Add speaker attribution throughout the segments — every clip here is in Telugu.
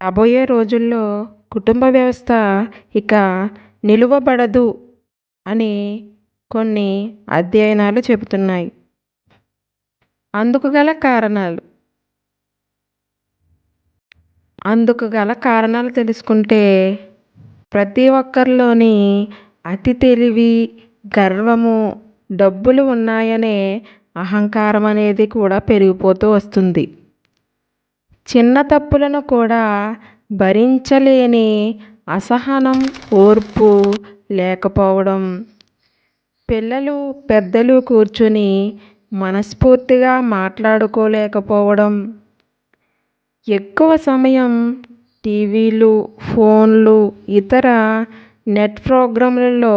Speaker 1: రాబోయే రోజుల్లో కుటుంబ వ్యవస్థ ఇక నిలువబడదు అని కొన్ని అధ్యయనాలు చెబుతున్నాయి. అందుకు గల కారణాలు. అందుకు గల కారణాలు తెలుసుకుంటే ప్రతి ఒక్కరిలోని అతి తెలివి గర్వము డబ్బులు ఉన్నాయనే అహంకారం అనేది కూడా పెరిగిపోతూ వస్తుంది. చిన్న తప్పులను కూడా భరించలేని అసహనం ఓర్పు లేకపోవడం. పిల్లలు పెద్దలు కూర్చుని మనస్ఫూర్తిగా మాట్లాడుకోలేకపోవడం. ఎక్కువ సమయం టీవీలు ఫోన్లు ఇతర నెట్ ప్రోగ్రాంలలో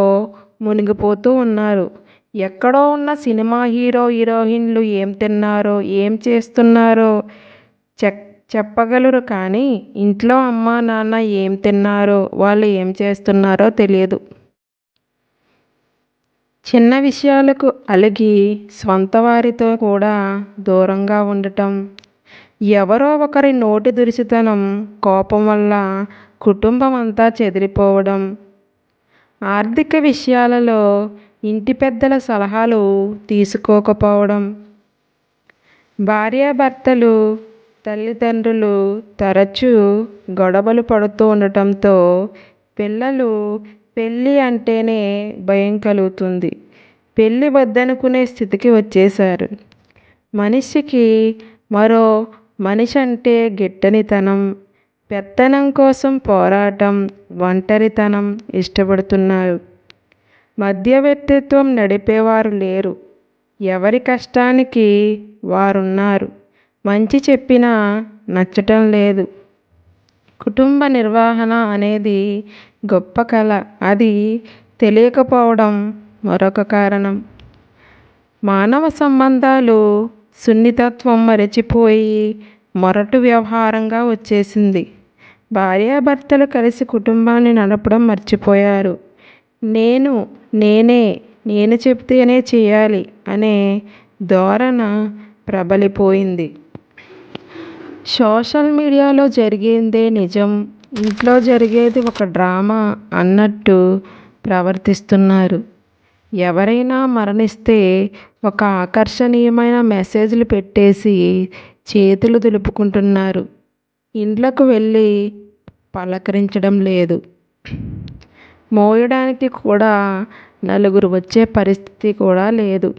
Speaker 1: మునిగిపోతూ ఉన్నారు. ఎక్కడో ఉన్న సినిమా హీరో హీరోయిన్లు ఏం తిన్నారో ఏం చేస్తున్నారో చెక్ చెప్పగలరు కానీ ఇంట్లో అమ్మ నాన్న ఏం తిన్నారో వాళ్ళు ఏం చేస్తున్నారో తెలియదు. చిన్న విషయాలకు అలిగి స్వంత వారితో కూడా దూరంగా ఉండటం ఎవరో ఒకరి నోటి దురుసుతనం కోపం వల్ల కుటుంబం అంతా చెదిరిపోవడం ఆర్థిక విషయాలలో ఇంటి పెద్దల సలహాలు తీసుకోకపోవడం భార్యాభర్తలు తల్లిదండ్రులు తరచూ గొడవలు పడుతూ ఉండటంతో పిల్లలు పెళ్ళి అంటేనే భయం కలుగుతుంది. పెళ్ళి వద్దనుకునే స్థితికి వచ్చేసారు మనిషికి మరో మనిషి అంటే గిట్టనితనం పెత్తనం కోసం పోరాటం ఒంటరితనం ఇష్టపడుతున్నారు. మధ్యవర్తిత్వం నడిపేవారు లేరు. ఎవరి కష్టానికి వారున్నారు? మంచి చెప్పినా నచ్చటం లేదు. కుటుంబ నిర్వహణ అనేది గొప్ప కళ. అది తెలియకపోవడం మరొక కారణం. మానవ సంబంధాలు సున్నితత్వం మరచిపోయి మొరటు వ్యవహారంగా వచ్చేసింది. భార్యాభర్తలు కలిసి కుటుంబాన్ని నడపడం మర్చిపోయారు. నేను నేనే నేను చెప్తేనే చేయాలి అనే ధోరణ ప్రబలిపోయింది. సోషల్ మీడియాలో జరిగేదే నిజం. ఇంట్లో జరిగేది ఒక డ్రామా అన్నట్టు ప్రవర్తిస్తున్నారు. ఎవరైనా మరణిస్తే ఒక ఆకర్షణీయమైన మెసేజ్లు పెట్టేసి చేతులు దులుపుకుంటున్నారు. ఇండ్లకు వెళ్ళి పలకరించడం లేదు. మోయడానికి కూడా నలుగురు వచ్చే పరిస్థితి కూడా లేదు.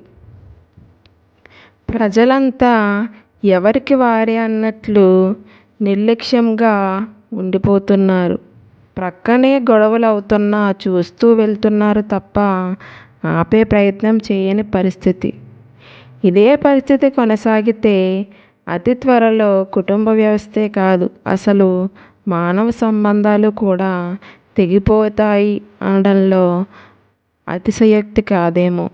Speaker 1: ప్రజలంతా ఎవరికి వారే అన్నట్లు నిర్లక్ష్యంగా ఉండిపోతున్నారు. ప్రక్కనే గొడవలు అవుతున్నా చూస్తూ వెళ్తున్నారు తప్ప ఆపే ప్రయత్నం చేయని పరిస్థితి. ఇదే పరిస్థితి కొనసాగితే అతి త్వరలో కుటుంబ వ్యవస్థే కాదు అసలు మానవ సంబంధాలు కూడా తెగిపోతాయి అనడంలో అతిశయోక్తి కాదేమో.